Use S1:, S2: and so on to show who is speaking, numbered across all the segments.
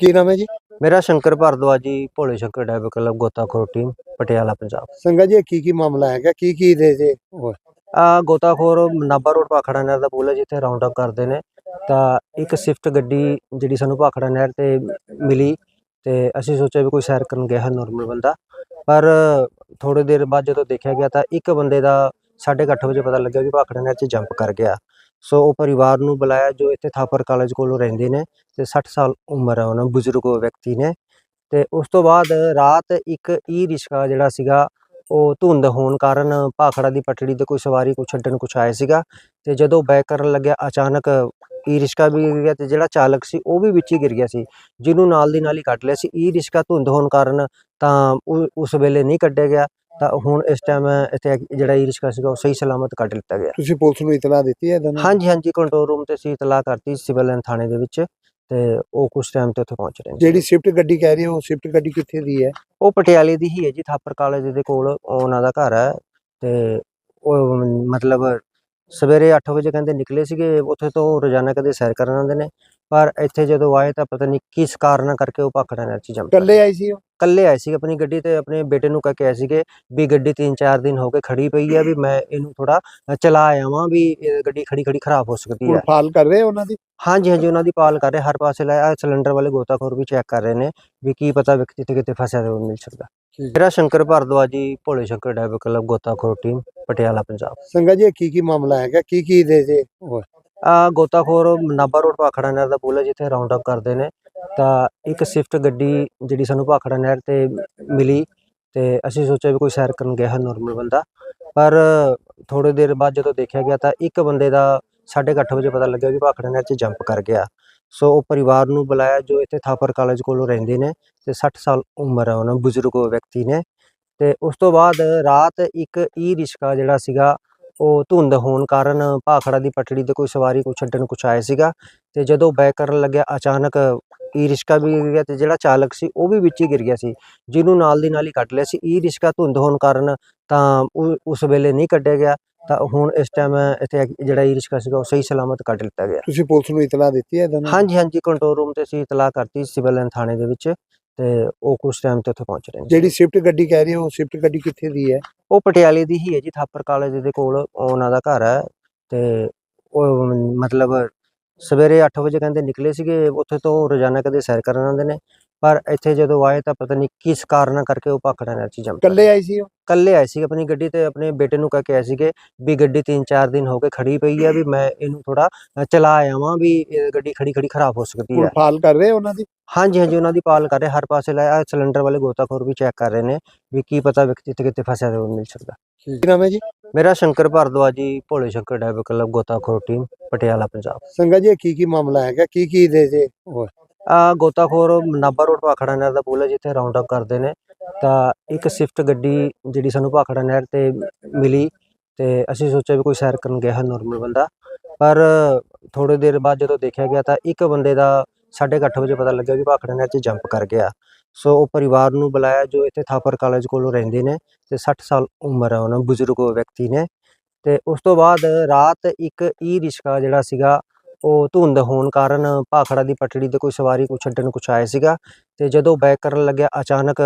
S1: ਕੀ ਨਾਮ ਹੈ ਜੀ?
S2: ਮੇਰਾ ਸ਼ੰਕਰ ਭਾਰਦਵਾਜ ਜੀ ਭੋਲੇ ਸ਼ੰਕਰ ਡਾਇਵਰ ਕਲੱਬ ਗੋਤਾਖੋਰ ਟੀਮ ਪਟਿਆਲਾ ਪੰਜਾਬ।
S1: ਸੰਗਾ ਜੀ ਕੀ ਕੀ ਮਾਮਲਾ ਹੈਗਾ? ਕੀ ਕੀ ਦੇ ਜੇ?
S2: ਆ ਗੋਤਾਖੋਰ ਨਾਭਾ ਰੋਡ ਭਾਖੜਾ ਨਹਿਰ ਦਾ ਪੁਲ ਹੈ ਜਿੱਥੇ ਰਾਉਂਡ ਅਪ ਕਰਦੇ ਨੇ। ਤਾਂ ਇੱਕ ਸਵਿਫਟ ਗੱਡੀ ਜਿਹੜੀ ਸਾਨੂੰ ਭਾਖੜਾ ਨਹਿਰ ਤੇ ਮਿਲੀ ਤੇ ਅਸੀਂ ਸੋਚਿਆ ਵੀ ਕੋਈ ਸੈਰ ਕਰਨ ਗਿਆ ਹੈ ਨਾਰਮਲ ਬੰਦਾ। ਪਰ ਥੋੜੇ ਦੇਰ ਬਾਅਦ ਜਦੋਂ ਦੇਖਿਆ ਗਿਆ ਤਾਂ ਇੱਕ ਬੰਦੇ ਦਾ 8:30 ਵਜੇ ਪਤਾ ਲੱਗਿਆ ਕਿ ਭਾਖੜਾ ਨਹਿਰ 'ਚ ਜੰਪ ਕਰ ਗਿਆ। ਸੋ ਉਹ ਪਰਿਵਾਰ ਨੂੰ ਬੁਲਾਇਆ ਜੋ ਇੱਥੇ ਥਾਪਰ ਕਾਲਜ ਕੋਲੋਂ ਰਹਿੰਦੇ ਨੇ ਤੇ 60 ਸਾਲ ਉਮਰ ਹੈ ਉਹਨਾਂ ਬਜ਼ੁਰਗ ਵਿਅਕਤੀ ਨੇ। ਤੇ ਉਸ ਤੋਂ ਬਾਅਦ ਰਾਤ ਇੱਕ ਈ ਰਿਕਸ਼ਾ ਜਿਹੜਾ ਸੀਗਾ, ਉਹ ਧੁੰਦ ਹੋਣ ਕਾਰਨ ਭਾਖੜਾ ਦੀ ਪਟੜੀ ਤੇ ਕੋਈ ਸਵਾਰੀ ਕੋ ਛੱਡਣ ਕੁਛ ਆਇਆ ਸੀਗਾ ਤੇ ਜਦੋਂ ਬੈਕ ਕਰਨ ਲੱਗਿਆ, ਅਚਾਨਕ ਈ ਰਿਕਸ਼ਾ ਵੀ ਗਿਰ ਗਿਆ ਤੇ ਜਿਹੜਾ ਚਾਲਕ ਸੀ ਉਹ ਵੀ ਵਿੱਚ ਹੀ ਗਿਰ ਗਿਆ ਸੀ, ਜਿਹਨੂੰ ਨਾਲ ਦੀ ਨਾਲ ਹੀ ਕੱਟ ਲਿਆ ਸੀ। ਈ ਰਿਕਸ਼ਾ ਧੁੰਦ ਹੋਣ ਕਾਰਨ ਤਾਂ ਉਹ- ਉਸ ਵੇਲੇ ਨਹੀਂ ਕੱਢਿਆ ਗਿਆ। ਤਾਂ ਹੁਣ ਇਸ ਟਾਈਮ ਇੱਥੇ ਜਿਹੜਾ ਈ ਰਿਕਸ਼ਾ ਸੀਗਾ ਉਹ ਸਹੀ ਸਲਾਮਤ ਕੱਢ ਲਿੱਤਾ ਗਿਆ।
S1: ਤੁਸੀਂ ਪੁਲਿਸ ਨੂੰ ਇਤਲਾ ਦਿੱਤੀ ਹੈ ਦੋਨੋਂ?
S2: ਹਾਂਜੀ ਹਾਂਜੀ ਕੰਟਰੋਲ ਰੂਮ ਤੇ ਅਸੀਂ ਇਤਲਾਹ ਕਰਤੀ ਸਿਵਲ ਲਾਈਨ ਥਾਣੇ ਦੇ ਵਿੱਚ ਤੇ ਉਹ ਕੁਝ ਟਾਈਮ ਤੇ ਉੱਥੇ ਪਹੁੰਚ ਰਹੇ ਨੇ।
S1: ਜਿਹੜੀ ਸ਼ਿਫਟ ਗੱਡੀ ਕਹਿ ਰਹੇ ਹੋ ਸ਼ਿਫਟ ਗੱਡੀ ਕਿੱਥੇ ਦੀ ਹੈ?
S2: ਉਹ ਪਟਿਆਲੇ ਦੀ ਹੀ ਹੈ ਜੀ ਥਾਪਰ ਕਾਲਜ ਦੇ ਕੋਲ ਉਹਨਾਂ ਦਾ ਘਰ ਹੈ ਤੇ ਉਹ ਮਤਲਬ ਸਵੇਰੇ 8 ਵਜੇ ਕਹਿੰਦੇ ਨਿਕਲੇ ਸੀਗੇ ਉੱਥੇ ਤੋਂ ਰੋਜ਼ਾਨਾ ਕਦੇ ਸੈਰ ਕਰਨ ਆਉਂਦੇ ਨੇ ਪਰ ਇੱਥੇ ਜਦੋਂ ਆਏ ਤਾਂ ਪਤਾ ਨਹੀਂ ਕਿਸ ਕਾਰਨ ਕਰਕੇ ਉਹ ਭਾਖੜਾ ਨਹਿਰ 'ਚ ਜੰਪ
S1: ਇਕੱਲੇ ਆਈ ਸੀ ਉਹ?
S2: ਕੱਲੇ ਆਏ ਸੀ ਆਪਣੀ ਗੱਡੀ ਤੇ ਆਪਣੇ ਬੇਟੇ ਨੂੰ ਕਹਿ ਕੇ ਆਏ ਸੀਗੇ ਵੀ ਗੱਡੀ 3-4 ਦਿਨ ਹੋ ਗਏ ਖੜੀ ਪਈ ਹੈ ਵੀ ਮੈਂ ਇਹਨੂੰ ਥੋੜਾ ਚਲਾ ਆਵਾਂ ਵੀ ਗੱਡੀ ਖੜੀ ਖੜੀ ਖਰਾਬ ਹੋ ਸਕਦੀ ਹੈ
S1: ਫਾਲ ਕਰ ਰਹੇ ਉਹਨਾਂ ਦੀ?
S2: ਹਾਂਜੀ ਹਾਂਜੀ ਉਹਨਾਂ ਦੀ ਪਾਲ ਕਰ ਰਹੇ ਹਰ ਪਾਸੇ ਲਾਇਆ ਸਿਲੰਡਰ ਵਾਲੇ ਗੋਤਾਖੋਰ ਵੀ ਚੈੱਕ ਕਰ ਰਹੇ ਨੇ ਵੀ ਕੀ ਪਤਾ ਵਿਅਕਤੀ ਤੇ ਕਿਤੇ ਫਸਿਆ ਉਹ ਮਿਲ ਸਕਦਾ। ਮੇਰਾ ਸ਼ੰਕਰ ਭਾਰਦਵਾਜ ਜੀ ਭੋਲੇ ਸ਼ੰਕਰ ਡਾਇਵਰ ਕਲੱਬ ਗੋਤਾਖੋਰ ਟੀਮ ਪਟਿਆਲਾ ਪੰਜਾਬ।
S1: ਸੰਗਾ ਜੀ ਕੀ ਕੀ ਮਾਮਲਾ ਹੈਗਾ? ਕੀ ਕੀ ਦੇ ਜੇ? ਉਹ
S2: ਆ ਗੋਤਾਖੋਰ ਨਾਭਾ ਰੋਡ ਭਾਖੜਾ ਨਹਿਰ ਦਾ ਪੁਲ ਹੈ ਜਿੱਥੇ ਰਾਉਂਡ ਅਪ ਕਰਦੇ ਨੇ। ਤਾਂ ਇੱਕ ਸਵਿਫਟ ਗੱਡੀ ਜਿਹੜੀ ਸਾਨੂੰ ਭਾਖੜਾ ਨਹਿਰ ਤੇ ਮਿਲੀ ਤੇ ਅਸੀਂ ਸੋਚਿਆ ਵੀ ਕੋਈ ਸੈਰ ਕਰਨ ਗਿਆ ਹੈ ਨਾਰਮਲ ਬੰਦਾ। ਪਰ ਥੋੜੇ ਦੇਰ ਬਾਅਦ ਜਦੋਂ ਦੇਖਿਆ ਗਿਆ ਤਾਂ ਇੱਕ ਬੰਦੇ ਦਾ 8:30 ਵਜੇ ਪਤਾ ਲੱਗਿਆ ਵੀ ਭਾਖੜਾ ਨਹਿਰ 'ਚ ਜੰਪ ਕਰ ਗਿਆ। ਸੋ ਉਹ ਪਰਿਵਾਰ ਨੂੰ ਬੁਲਾਇਆ ਜੋ ਇੱਥੇ ਥਾਪਰ ਕਾਲਜ ਕੋਲੋਂ ਰਹਿੰਦੇ ਨੇ ਤੇ 60 ਸਾਲ ਉਮਰ ਹੈ ਉਹਨਾਂ ਬਜ਼ੁਰਗ ਵਿਅਕਤੀ ਨੇ। ਤੇ ਉਸ ਤੋਂ ਬਾਅਦ ਰਾਤ ਇੱਕ ਈ ਰਿਸ਼ਕਾ ਜਿਹੜਾ ਸੀਗਾ, ਉਹ ਧੁੰਦ ਹੋਣ ਕਾਰਨ ਭਾਖੜਾ ਦੀ ਪਟੜੀ ਤੇ ਕੋਈ ਸਵਾਰੀ ਕੋ ਛੱਡਣ ਕੁਛ ਆਇਆ ਸੀਗਾ ਤੇ ਜਦੋਂ ਬੈਕ ਕਰਨ ਲੱਗਿਆ, ਅਚਾਨਕ ਈ ਰਿਸ਼ਕਾ ਵੀ ਗਿਰ ਗਿਆ ਤੇ ਜਿਹੜਾ ਚਾਲਕ ਸੀ ਉਹ ਵੀ ਵਿੱਚ ਹੀ ਗਿਰ ਗਿਆ ਸੀ, ਜਿਹਨੂੰ ਨਾਲ ਦੀ ਨਾਲ ਹੀ ਕੱਟ ਲਿਆ ਸੀ। ਈ ਰਿਸ਼ਕਾ ਧੁੰਦ ਹੋਣ ਕਾਰਨ ਤਾਂ ਉਹ- ਉਸ ਵੇਲੇ ਨਹੀਂ ਕੱਢਿਆ ਗਿਆ। ਤਾਂ ਹੁਣ ਇਸ ਟਾਈਮ ਇੱਥੇ ਜਿਹੜਾ ਈ ਰਿਕਸ਼ਾ ਸੀਗਾ ਉਹ ਸਹੀ ਸਲਾਮਤ ਕੱਢ ਲਿੱਤਾ ਗਿਆ।
S1: ਤੁਸੀਂ ਪੁਲਿਸ ਨੂੰ ਇਤਲਾ ਦਿੱਤੀ ਹੈ ਦੋਨੋਂ
S2: ਹਾਂਜੀ ਹਾਂਜੀ ਕੰਟਰੋਲ ਰੂਮ ਤੇ ਅਸੀਂ ਇਤਲਾਹ ਕਰਤੀ ਸਿਵਲ ਲਾਈਨ ਥਾਣੇ ਦੇ ਵਿੱਚ ਤੇ ਉਹ ਕੁਝ ਟਾਈਮ ਤੇ ਉੱਥੇ ਪਹੁੰਚ ਰਹੇ ਨੇ।
S1: ਜਿਹੜੀ ਸ਼ਿਫਟ ਗੱਡੀ ਕਹਿ ਰਹੇ ਹੋ ਸ਼ਿਫਟ ਗੱਡੀ ਕਿੱਥੇ ਦੀ ਹੈ?
S2: ਉਹ ਪਟਿਆਲੇ ਦੀ ਹੀ ਹੈ ਜੀ ਥਾਪਰ ਕਾਲਜ ਦੇ ਕੋਲ ਉਹਨਾਂ ਦਾ ਘਰ ਹੈ ਤੇ ਉਹ ਮਤਲਬ ਸਵੇਰੇ 8 ਵਜੇ ਕਹਿੰਦੇ ਨਿਕਲੇ ਸੀਗੇ ਉੱਥੇ ਤੋਂ ਰੋਜ਼ਾਨਾ ਕਦੇ ਸੈਰ ਕਰਨ ਆਉਂਦੇ ਨੇ। ਪਰ ਇੱਥੇ ਜਦੋਂ ਆਏ ਤਾਂ ਪਤਾ ਨਹੀਂ ਕਿਸ ਕਾਰਨ ਕਰਕੇ ਉਹ ਭਾਖੜਾ ਨਹਿਰ 'ਚ ਜੰਪ
S1: ਇਕੱਲੇ ਆਈ ਸੀ ਉਹ?
S2: ਕੱਲੇ ਆਏ ਸੀ ਆਪਣੀ ਗੱਡੀ ਤੇ ਆਪਣੇ ਬੇਟੇ ਨੂੰ ਕਹਿ ਕੇ ਆਏ ਸੀਗੇ ਵੀ ਗੱਡੀ 3-4 ਦਿਨ ਹੋ ਗਏ ਖੜੀ ਪਈ ਹੈ ਵੀ ਮੈਂ ਇਹਨੂੰ ਥੋੜਾ ਚਲਾ ਆਵਾਂ ਵੀ ਇਹ ਗੱਡੀ ਖੜੀ ਖੜੀ ਖਰਾਬ ਹੋ ਸਕਦੀ ਹੈ
S1: ਫਾਲ ਕਰ ਰਹੇ ਉਹਨਾਂ ਦੀ?
S2: ਹਾਂਜੀ ਹਾਂਜੀ ਉਹਨਾਂ ਦੀ ਪਾਲ ਕਰ ਰਹੇ। ਹਰ ਪਾਸੇ ਲਾਇਆ ਸਿਲੰਡਰ ਵਾਲੇ ਗੋਤਾਖੋਰ ਵੀ ਚੈੱਕ ਕਰ ਰਹੇ ਨੇ ਵੀ ਕੀ ਪਤਾ ਵਿਅਕਤੀ ਤੇ ਕਿਤੇ ਫਸਿਆ ਤੇ ਮਿਲ ਸਕਦਾ।
S1: ਕੀ ਨਾਮ ਹੈ ਜੀ?
S2: ਮੇਰਾ ਸ਼ੰਕਰ ਭਾਰਦਵਾਜ ਜੀ ਭੋਲੇ ਸ਼ੰਕਰ ਡਾਇਵਰ ਕਲੱਬ ਗੋਤਾਖੋਰ ਟੀਮ ਪਟਿਆਲਾ ਪੰਜਾਬ।
S1: ਸੰਗਾ ਜੀ ਇਹ ਕੀ ਕੀ ਮਾਮਲਾ ਹੈਗਾ? ਕੀ ਕੀ ਦੇ ਜੇ?
S2: ਆ ਗੋਤਾਖੋਰ ਨਾਭਾ ਰੋਡ ਭਾਖੜਾ ਨਹਿਰ ਦਾ ਪੁਲ ਹੈ, ਜਿੱਥੇ ਰਾਉਂਡ ਅਪ ਕਰਦੇ ਨੇ। ਤਾਂ ਇੱਕ ਸਵਿਫਟ ਗੱਡੀ ਜਿਹੜੀ ਸਾਨੂੰ ਭਾਖੜਾ ਨਹਿਰ ਤੇ ਮਿਲੀ ਤੇ ਅਸੀਂ ਸੋਚਿਆ ਵੀ ਕੋਈ ਸੈਰ ਕਰਨ ਗਿਆ ਹੈ ਨਾਰਮਲ ਬੰਦਾ। ਪਰ ਥੋੜੇ ਦੇਰ ਬਾਅਦ ਜਦੋਂ ਦੇਖਿਆ ਗਿਆ ਤਾਂ ਇੱਕ ਬੰਦੇ ਦਾ 8:30 ਵਜੇ ਪਤਾ ਲੱਗਿਆ ਕਿ ਭਾਖੜਾ ਨਹਿਰ 'ਚ ਜੰਪ ਕਰ ਗਿਆ। ਸੋ ਉਹ ਪਰਿਵਾਰ ਨੂੰ ਬੁਲਾਇਆ ਜੋ ਇੱਥੇ ਥਾਪਰ ਕਾਲਜ ਕੋਲੋਂ ਰਹਿੰਦੇ ਨੇ ਤੇ 60 ਸਾਲ ਉਮਰ ਹੈ ਉਹਨਾਂ ਬਜ਼ੁਰਗ ਵਿਅਕਤੀ ਨੇ। ਤੇ ਉਸ ਤੋਂ ਬਾਅਦ ਰਾਤ ਇੱਕ ਈ ਰਿਕਸ਼ਾ ਜਿਹੜਾ ਸੀਗਾ ਉਹ ਧੁੰਦ ਹੋਣ ਕਾਰਨ ਭਾਖੜਾ ਦੀ ਪਟੜੀ ਤੇ ਕੋਈ ਸਵਾਰੀ ਕੋ ਛੱਡਣ ਕੁਛ ਆਇਆ ਸੀਗਾ ਤੇ ਜਦੋਂ ਬੈਕ ਕਰਨ ਲੱਗਿਆ ਅਚਾਨਕ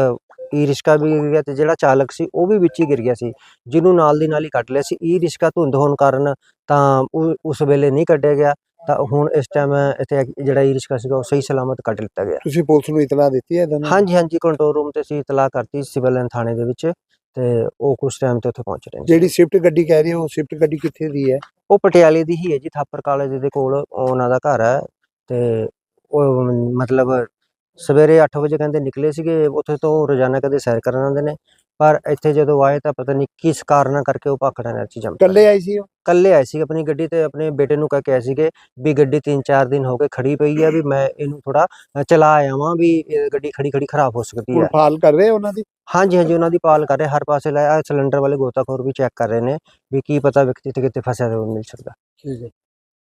S2: ਈ ਰਿਕਸ਼ਾ ਵੀ ਗਿਰ ਗਿਆ ਤੇ ਜਿਹੜਾ ਚਾਲਕ ਸੀ ਉਹ ਵੀ ਵਿੱਚ ਹੀ ਗਿਰ ਗਿਆ ਸੀ ਜਿਹਨੂੰ ਨਾਲ ਦੀ ਨਾਲ ਹੀ ਕੱਟ ਲਿਆ ਸੀ। ਈ ਰਿਕਸ਼ਾ ਧੁੰਦ ਹੋਣ ਕਾਰਨ ਤਾਂ ਉਸ ਵੇਲੇ ਨਹੀਂ ਕੱਢਿਆ ਗਿਆ ਤਾਂ ਹੁਣ ਇਸ ਟਾਈਮ ਇੱਥੇ ਜਿਹੜਾ ਈ ਰਿਕਸ਼ਾ ਸੀਗਾ ਉਹ ਸਹੀ ਸਲਾਮਤ ਕੱਢ ਲਿੱਤਾ ਗਿਆ।
S1: ਤੁਸੀਂ ਪੁਲਿਸ ਨੂੰ ਇਤਲਾ ਦਿੱਤੀ ਹੈ
S2: ਹਾਂਜੀ ਹਾਂਜੀ ਕੰਟਰੋਲ ਰੂਮ ਤੇ ਅਸੀਂ ਇਤਲਾਹ ਕਰਤੀ ਸਿਵਲ ਲਾਈਨ ਥਾਣੇ ਦੇ ਵਿੱਚ। ਤੇ ਉਹ ਕੁਝ ਟਾਈਮ ਤੇ ਉੱਥੇ ਪਹੁੰਚ ਰਹੇ ਨੇ।
S1: ਜਿਹੜੀ ਸ਼ਿਫਟ ਗੱਡੀ ਕਹਿ ਰਹੇ ਹੋ ਸ਼ਿਫਟ ਗੱਡੀ ਕਿੱਥੇ ਦੀ ਹੈ?
S2: ਉਹ ਪਟਿਆਲੇ ਦੀ ਹੀ ਹੈ ਜੀ ਥਾਪਰ ਕਾਲਜ ਦੇ ਕੋਲ ਉਹਨਾਂ ਦਾ ਘਰ ਹੈ ਤੇ ਉਹ ਮਤਲਬ ਸਵੇਰੇ 8 ਵਜੇ ਕਹਿੰਦੇ ਨਿਕਲੇ ਸੀਗੇ ਉੱਥੇ ਤੋਂ ਰੋਜ਼ਾਨਾ ਕਦੇ ਸੈਰ ਕਰਨ ਆਉਂਦੇ ਨੇ ਪਰ ਇੱਥੇ ਜਦੋਂ ਆਏ ਤਾਂ ਪਤਾ ਨਹੀਂ ਕਿਸ ਕਾਰਨ ਕਰਕੇ ਉਹ ਭਾਖੜਾ ਨਹਿਰ 'ਚ ਜੰਪ
S1: ਇਕੱਲੇ ਆਈ ਸੀ ਉਹ?
S2: ਕੱਲੇ ਆਏ ਸੀ ਆਪਣੀ ਗੱਡੀ ਤੇ ਆਪਣੇ ਬੇਟੇ ਨੂੰ ਕਹਿ ਕੇ ਆਏ ਸੀਗੇ ਵੀ ਗੱਡੀ 3-4 ਦਿਨ ਹੋ ਗਏ ਖੜੀ ਪਈ ਹੈ ਵੀ ਮੈਂ ਇਹਨੂੰ ਥੋੜਾ ਚਲਾ ਆਵਾਂ ਵੀ ਗੱਡੀ ਖੜੀ ਖੜੀ ਖਰਾਬ ਹੋ ਸਕਦੀ ਹੈ
S1: ਫਾਲ ਕਰ ਰਹੇ ਉਹਨਾਂ ਦੀ?
S2: ਹਾਂਜੀ ਹਾਂਜੀ ਉਹਨਾਂ ਦੀ ਪਾਲ ਕਰ ਰਹੇ ਹਰ ਪਾਸੇ ਲਾਇਆ ਸਿਲੰਡਰ ਵਾਲੇ ਗੋਤਾਖੋਰ ਵੀ ਚੈੱਕ ਕਰ ਰਹੇ ਨੇ ਵੀ ਕੀ ਪਤਾ ਵਿਅਕਤੀ ਤੇ ਕਿਤੇ ਫਸਿਆ ਉਹ ਮਿਲ ਸਕਦਾ।
S1: ਠੀਕ ਹੈ।